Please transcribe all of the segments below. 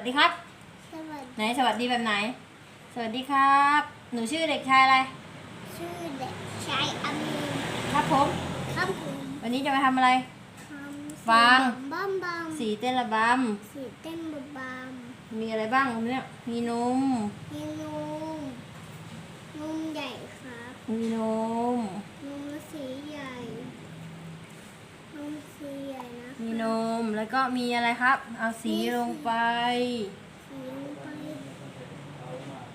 วัสดีครับ สวัสดี ไหนสวัสดีแบบไหน สวัสดีครับ หนูชื่อเด็กชายอะไร ชื่อเด็กชายอามีนครับผม ครับผมวันนี้จะมาทำอะไรทำฟัง บัมบัมสีเต้นระบสีเต้นบัมบัมำมีอะไรบ้างเนี่ยมีนมมีนมนมใหญ่ครับ มีนม นมสีใหญ่นมสีใหญ่ นะมีนม แล้วก็มีอะไรครับ เอาสีลงไป สีลงไป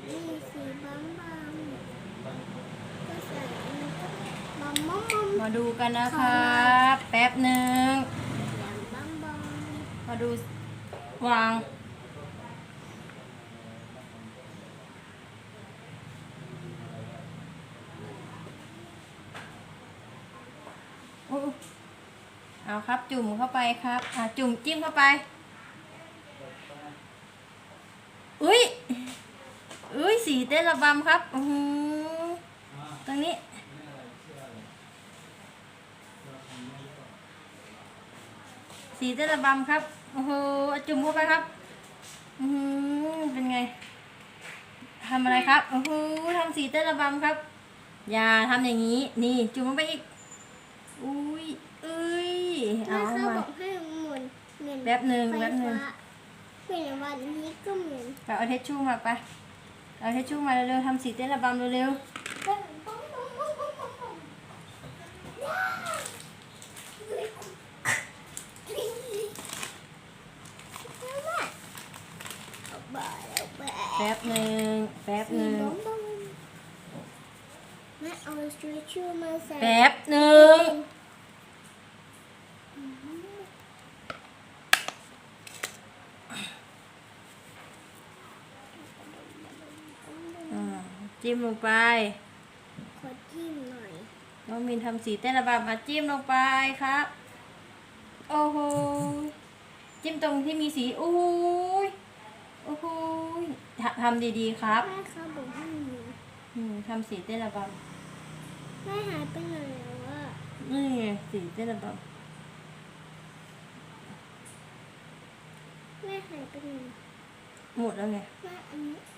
นี่สีบัมบัมก็ใส่อันนี้ก็บัมบัมบัมมาดูกันนะครับ แป๊บหนึ่งอย่างบัมบัมมาดูวางอุ๊ย เอาครับจุ่มเข้าไปครับ อะจุ่มจิ้มเข้าไป อุ้ยอุ้ยสีเต้นระบำครับอือตรงนี้สีเต้นระบำครับโอ้โหจุ่มเข้าไปครับอือเป็นไงทำอะไรครับโอ้โหทำสีเต้นระบำครับ อย่าทำอย่างนี้ นี่ จุ่มลงไปอีกอุ้ เอาแม่เขามาบอกให้หมุนเหมือนแป๊บหนึ่งไฟแป๊บหนึ่งฟ้าเป็นวันนี้ก็เหมือนไปเอาเทชชู่มาไปเอาเทชชู่มาเร็วๆทำสีเต้นระบำเร็วเอาบ่าเอาบ่าๆแป๊บหนึ่งแป๊บหนึ่งแม่เอาชูชูมาใส่แป๊บหนึ่งอ่า จิ้มลงไป ขอจิ้มหน่อย น้องมินทำสีเต้นระบำมาจิ้มลงไปครับ โอ้โห จิ้มตรงที่มีสีโอ้โหยโอ้โหยทำทำดีๆครับแม่เขาบอกให้หนูอืมทำสีเต้นระบแม่หายไปไหนแล้วอะำนี่ไงสีเต้นระบแม่หายไปไหนำหมดแล้วไงแม่อันนี้อืม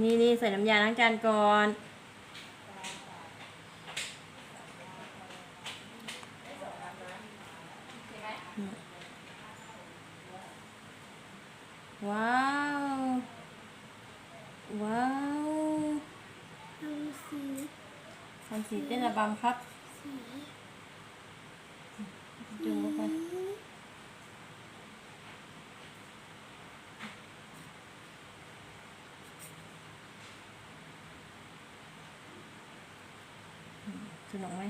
นี่นี่ใส่น้ำยาล้างจานก่อนอืมว้าว ว้าวทำสีทำสีเต้นระบำครับสี จุ่มลงไป สนุกไหม